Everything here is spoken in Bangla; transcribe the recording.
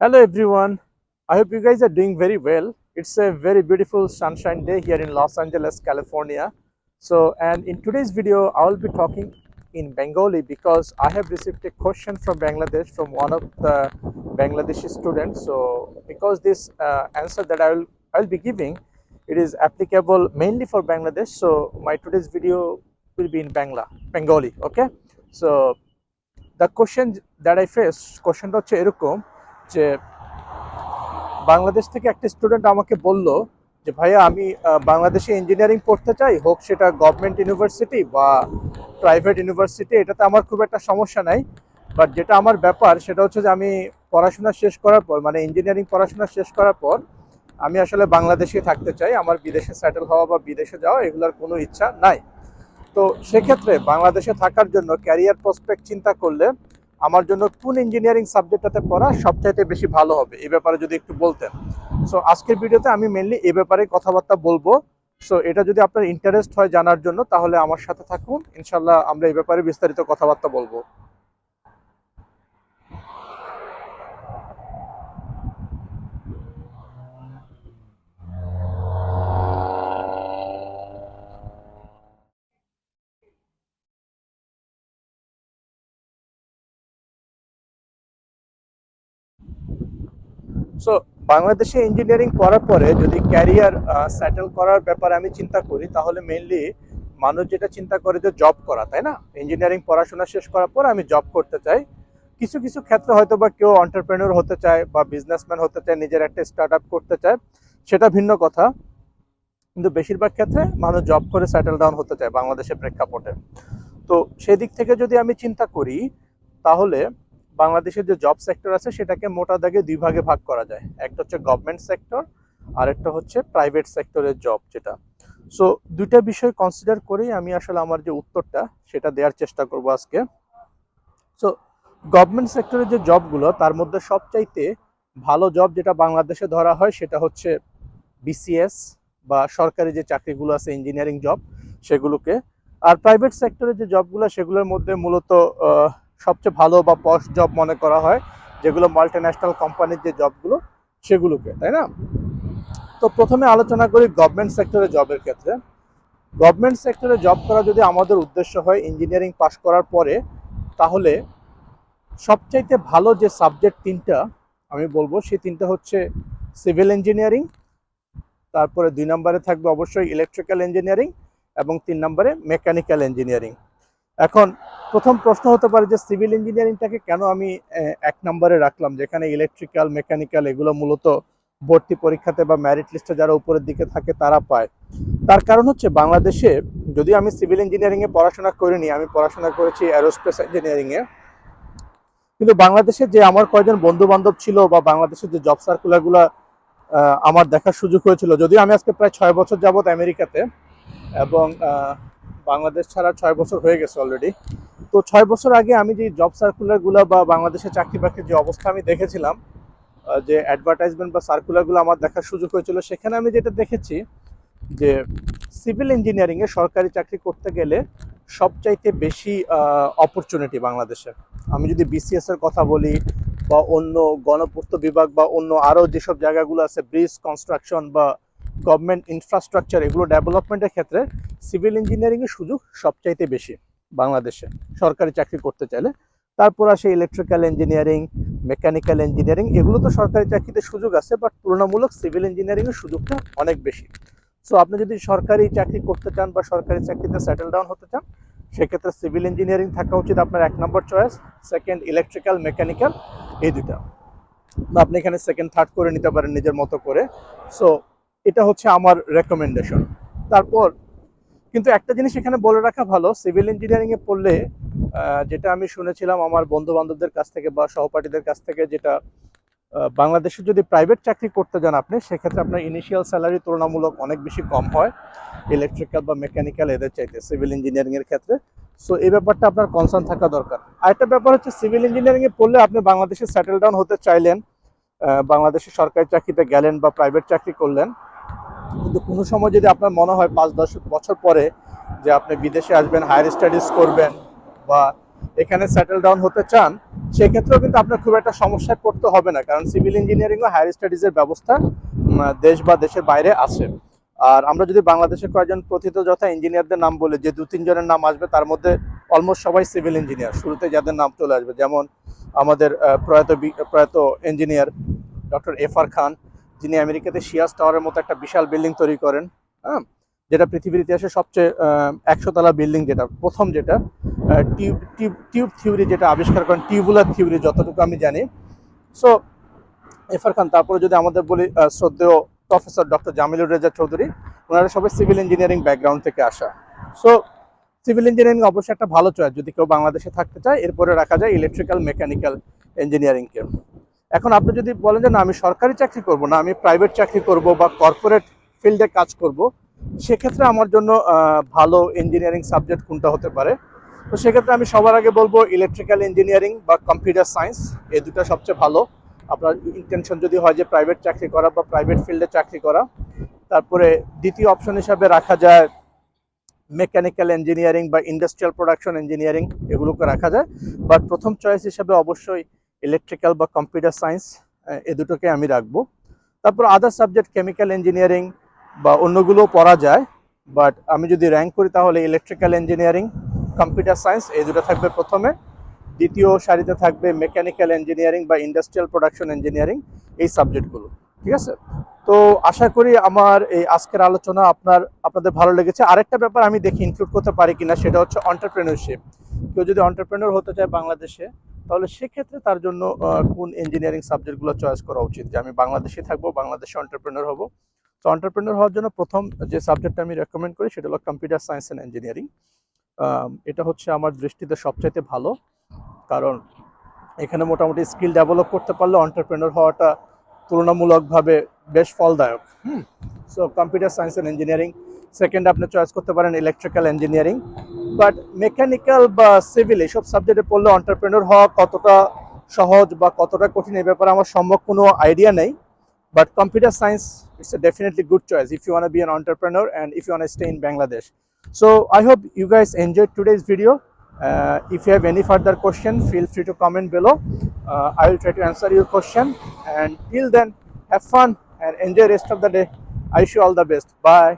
Hello everyone. I hope you guys are doing very well. It's a very beautiful sunshine day here in Los Angeles, California. So, and in today's video, I will be talking in Bengali because I have received a question from Bangladesh from one of the Bangladeshi students. So, because this uh, answer that I will I will be giving, it is applicable mainly for Bangladesh. So, my today's video will be in Bangla, Bengali. Okay. So, the question that I faced, questionটা হচ্ছে এরকম যে বাংলাদেশ থেকে একটা স্টুডেন্ট আমাকে বলল যে, ভাইয়া, আমি বাংলাদেশে ইঞ্জিনিয়ারিং পড়তে চাই, হোক সেটা গভর্নমেন্ট ইউনিভার্সিটি বা প্রাইভেট ইউনিভার্সিটি এটাতে আমার খুব একটা সমস্যা নাই। বাট যেটা আমার ব্যাপার, সেটা হচ্ছে যে, আমি পড়াশোনা শেষ করার পর মানে ইঞ্জিনিয়ারিং পড়াশোনা শেষ করার পর, আমি আসলে বাংলাদেশে থাকতে চাই, আমার বিদেশে সেটেল হওয়া বা বিদেশে যাওয়া, এগুলোর কোনো ইচ্ছা নাই। তো সেক্ষেত্রে বাংলাদেশে থাকার জন্য ক্যারিয়ার প্রসপেক্ট চিন্তা করলে আমার জন্য কোন ইঞ্জিনিয়ারিং সাবজেক্টটাতে পড়া সবচাইতে বেশি ভালো হবে? এ ব্যাপারে যদি একটু বলতেন। সো আজকের ভিডিওতে আমি মেনলি এ ব্যাপারে কথাবার্তা বলব। সো এটা যদি আপনার ইন্টারেস্ট হয় জানার জন্য, তাহলে আমার সাথে থাকুন। ইনশাল্লাহ আমরা এই ব্যাপারে বিস্তারিত কথাবার্তা বলব। সো বাংলাদেশে ইঞ্জিনিয়ারিং করার পরে যদি ক্যারিয়ার সেটেল করার ব্যাপারে আমি চিন্তা করি, তাহলে মেনলি মানুষ যেটা চিন্তা করে যে জব করা, তাই না? ইঞ্জিনিয়ারিং পড়াশোনা শেষ করার পর আমি জব করতে চাই। কিছু কিছু ক্ষেত্রে হয়তো বা কেউ অন্টারপ্রেনিয়র হতে চায় বা বিজনেসম্যান হতে চায়, নিজের একটা স্টার্ট আপ করতে চায়, সেটা ভিন্ন কথা। কিন্তু বেশিরভাগ ক্ষেত্রে মানুষ জব করে সেটেল ডাউন হতে চায় বাংলাদেশের প্রেক্ষাপটে। তো সেদিক থেকে যদি আমি চিন্তা করি, তাহলে বাংলাদেশের যে জব সেক্টর আছে, সেটাকে মোটা দাগে দুই ভাগে ভাগ করা যায়। একটা হচ্ছে গভর্নমেন্ট সেক্টর আর একটা হচ্ছে প্রাইভেট সেক্টরের জব যেটা। সো দুইটা বিষয় কনসিডার করেই আমি আসলে আমার যে উত্তরটা, সেটা দেওয়ার চেষ্টা করব আজকে। সো গভর্নমেন্ট সেক্টরের যে জবগুলো তার মধ্যে সবচাইতে ভালো জব যেটা বাংলাদেশে ধরা হয়, সেটা হচ্ছে বিসিএস বা সরকারি যে চাকরিগুলো আছে ইঞ্জিনিয়ারিং জব সেগুলোকে। আর প্রাইভেট সেক্টরের যে জবগুলো সেগুলোর মধ্যে মূলত সবচেয়ে ভালো বা পশ জব মনে করা হয়, যেগুলো মাল্টি ন্যাশনাল কোম্পানির যে জবগুলো সেগুলোকে, তাই না? তো প্রথমে আলোচনা করি গভর্নমেন্ট সেক্টরে জবের ক্ষেত্রে। গভর্নমেন্ট সেক্টরে জব করা যদি আমাদের উদ্দেশ্য হয় ইঞ্জিনিয়ারিং পাশ করার পরে, তাহলে সবচাইতে ভালো যে সাবজেক্ট তিনটা, আমি বলব, সেই তিনটা হচ্ছে সিভিল ইঞ্জিনিয়ারিং তারপরে দুই নম্বরে থাকবে অবশ্যই ইলেকট্রিক্যাল ইঞ্জিনিয়ারিং এবং তিন নম্বরে মেকানিক্যাল ইঞ্জিনিয়ারিং এখন প্রথম প্রশ্ন হতে পারে যে সিভিল ইঞ্জিনিয়ারিংটাকে কেন আমি এক নম্বরে রাখলাম, যেখানে ইলেকট্রিক্যাল মেকানিক্যাল এগুলো মূলত ভর্তি পরীক্ষাতে বা ম্যারিট লিস্টে যারা উপরের দিকে থাকে তারা পায়। তার কারণ হচ্ছে বাংলাদেশে যদি আমি সিভিল ইঞ্জিনিয়ারিংয়ে পড়াশোনা করিনি, আমি পড়াশোনা করেছি অ্যারোস্পেস ইঞ্জিনিয়ারিংয়ে কিন্তু বাংলাদেশে যে আমার কয়েকজন বন্ধু বান্ধব ছিল বা বাংলাদেশের যে জব সার্কুলারগুলো আমার দেখার সুযোগ হয়েছিল, যদিও আমি আজকে প্রায় ছয় বছর যাবত আমেরিকাতে এবং বাংলাদেশ ছাড়া ছয় বছর হয়ে গেছে অলরেডি তো ছয় বছর আগে আমি যে জব সার্কুলারগুলো বা বাংলাদেশের চাকরি বাকরির যে অবস্থা আমি দেখেছিলাম যে অ্যাডভার্টাইজমেন্ট বা সার্কুলারগুলো আমার দেখার সুযোগ হয়েছিল, সেখানে আমি যেটা দেখেছি যে সিভিল ইঞ্জিনিয়ারিংয়ে সরকারি চাকরি করতে গেলে সবচাইতে বেশি অপরচুনিটি বাংলাদেশে। আমি যদি বিসিএস এর কথা বলি বা অন্য গণপূর্ত বিভাগ বা অন্য আরও যেসব জায়গাগুলো আছে ব্রিজ কনস্ট্রাকশন বা গভর্নমেন্ট ইনফ্রাস্ট্রাকচার এগুলো ডেভেলপমেন্টের ক্ষেত্রে সিভিল ইঞ্জিনিয়ারিংয়ের সুযোগ সবচাইতে বেশি বাংলাদেশে। সরকারি চাকরি করতে চাইলে। তারপর আসে ইলেকট্রিক্যাল ইঞ্জিনিয়ারিং মেকানিক্যাল ইঞ্জিনিয়ারিং এগুলো তো সরকারি চাকরিতে সুযোগ আছে বাট তুলনামূলক সিভিল ইঞ্জিনিয়ারিংয়ের সুযোগটা অনেক বেশি। সো আপনি যদি সরকারি চাকরি করতে চান বা সরকারি চাকরিতে সেটেল ডাউন হতে চান, সেক্ষেত্রে সিভিল ইঞ্জিনিয়ারিং থাকা উচিত আপনার এক নম্বর চয়েস সেকেন্ড ইলেকট্রিক্যাল মেকানিক্যাল এই দুটা আপনি এখানে সেকেন্ড থার্ড করে নিতে পারেন নিজের মতো করে। সো এটা হচ্ছে আমার রেকমেন্ডেশন তারপর, কিন্তু একটা জিনিস এখানে বলে রাখা ভালো সিভিল ইঞ্জিনিয়ারিং এ পড়লে যেটা আমি শুনেছিলাম আমার বন্ধু বান্ধবদের কাছ থেকে বা সহপাঠীদের কাছ থেকে যেটা বাংলাদেশে যদি প্রাইভেট চাকরি করতে যান আপনি, সেক্ষেত্রে আপনার ইনিশিয়াল স্যালারি তুলনামূলক অনেক বেশি কম হয় ইলেকট্রিক্যাল বা মেকানিক্যাল এদের চাইতে সিভিল ইঞ্জিনিয়ারিং এর ক্ষেত্রে। সো এই ব্যাপারটা আপনার কনসার্ন থাকা দরকার। আরেকটা ব্যাপার হচ্ছে সিভিল ইঞ্জিনিয়ারিং এ পড়লে আপনি বাংলাদেশে সেটেল ডাউন হতে চাইলেন বাংলাদেশে সরকারি চাকরিতে গেলেন বা প্রাইভেট চাকরি করলেন কিন্তু কোনো সময় যদি আপনার মনে হয় পাঁচ, দশ বছর পরে যে আপনি বিদেশে আসবেন হায়ার স্টাডিজ করবেন বা এখানে সেটেল ডাউন হতে চান, সেক্ষেত্রেও কিন্তু আপনার খুব একটা সমস্যায় পড়তে হবে না। কারণ সিভিল ইঞ্জিনিয়ারিং ও হায়ার স্টাডিজের ব্যবস্থা দেশ বা দেশের বাইরে আছে। আর আমরা যদি বাংলাদেশের কয়েকজন প্রথিত যথা ইঞ্জিনিয়ারদের নাম বলি, যে দু, তিনজনের নাম আসবে, তার মধ্যে অলমোস্ট সবাই সিভিল ইঞ্জিনিয়ার শুরুতে যাদের নাম চলে আসবে, যেমন আমাদের প্রয়াত প্রয়াত engineer doctor F R Khan যিনি আমেরিকাতে শিয়াস টাওয়ারের মতো একটা বিশাল বিল্ডিং তৈরি করেন হ্যাঁ যেটা পৃথিবীর ইতিহাসে সবচেয়ে একশো তলা বিল্ডিং যেটা, প্রথম যেটা টিউব টিউব টিউব থিওরি যেটা আবিষ্কার করেন, টিউবুলার থিওরি যতটুকু আমি জানি। সো এফার খান, তারপরে যদি আমাদের বলি শ্রদ্ধেয় প্রফেসর ডক্টর জামিলুর রেজা চৌধুরী, ওনারা সবাই সিভিল ইঞ্জিনিয়ারিং ব্যাকগ্রাউন্ড থেকে আসা। সো সিভিল ইঞ্জিনিয়ারিং অবশ্যই একটা ভালো চয়েস, যদি কেউ বাংলাদেশে থাকতে চায়, এরপরে রাখা যায় ইলেকট্রিক্যাল মেকানিক্যাল ইঞ্জিনিয়ারিংকে। এখন আপনি যদি বলেন যে, না, আমি সরকারি চাকরি করব না, আমি প্রাইভেট চাকরি করব বা কর্পোরেট ফিল্ডে কাজ করব, সেক্ষেত্রে আমার জন্য ভালো ইঞ্জিনিয়ারিং সাবজেক্ট কোনটা হতে পারে? তো সেক্ষেত্রে আমি সবার আগে বলব ইলেকট্রিক্যাল ইঞ্জিনিয়ারিং বা কম্পিউটার সায়েন্স এই দুটো সবচেয়ে ভালো। আপনার ইন্টেনশন যদি হয় যে প্রাইভেট চাকরি করা বা প্রাইভেট ফিল্ডে চাকরি করা। তারপরে দ্বিতীয় অপশন হিসাবে রাখা যায় মেকানিক্যাল ইঞ্জিনিয়ারিং বা ইন্ডাস্ট্রিয়াল প্রোডাকশন ইঞ্জিনিয়ারিং এগুলোকে রাখা যায়। বাট প্রথম চয়েস হিসাবে অবশ্যই ইলেকট্রিক্যাল বা কম্পিউটার সায়েন্স এ দুটোকে আমি রাখব। তারপর আদার সাবজেক্ট কেমিক্যাল ইঞ্জিনিয়ারিং বা অন্যগুলোও পড়া যায় বাট আমি যদি র্যাঙ্ক করি তাহলে ইলেকট্রিক্যাল ইঞ্জিনিয়ারিং কম্পিউটার সায়েন্স এই দুটো থাকবে প্রথমে। দ্বিতীয় সারিতে থাকবে মেকানিক্যাল ইঞ্জিনিয়ারিং বা ইন্ডাস্ট্রিয়াল প্রোডাকশন ইঞ্জিনিয়ারিং এই সাবজেক্টগুলো ঠিক আছে? তো আশা করি আমার এই আজকের আলোচনা আপনার, আপনাদের ভালো লেগেছে। আরেকটা ব্যাপার আমি দেখি ইনক্লুড করতে পারি কিনা, সেটা হচ্ছে অন্টারপ্রেনারশিপ কেউ যদি অন্টারপ্রেনার হতে চায় বাংলাদেশে তাহলে সেক্ষেত্রে তার জন্য কোন ইঞ্জিনিয়ারিং সাবজেক্টগুলো চয়েস করা উচিত? যে আমি বাংলাদেশে থাকব, বাংলাদেশে অন্টারপ্রেনার হব। তো অন্টারপ্রেনার হওয়ার জন্য প্রথম যে সাবজেক্টটা আমি রেকমেন্ড করি, সেটা হলো কম্পিউটার সায়েন্স অ্যান্ড ইঞ্জিনিয়ারিং এটা হচ্ছে আমার দৃষ্টিতে সবচাইতে ভালো। কারণ এখানে মোটামুটি স্কিল ডেভেলপ করতে পারলে অন্টারপ্রেনার হওয়াটা তুলনামূলকভাবে বেশ ফলদায়ক। হুম? So computer science and engineering second আপনি চয়েস করতে পারেন ইলেকট্রিক্যাল ইঞ্জিনিয়ারিং বাট মেকানিক্যাল বা সিভিল এসব সাবজেক্টে পড়লে অন্টারপ্রেনর হওয়া কতটা সহজ বা কতটা কঠিন এই ব্যাপারে আমার সম্ভব কোনো আইডিয়া নেই। But computer science it's a definitely good choice if you want be an entrepreneur and if you want stay in Bangladesh. So I hope you guys enjoy today's video. If you have any further question feel free to comment below I will try to answer your question and I'll then, have fun and enjoy rest of the day. I wish all the best. Bye.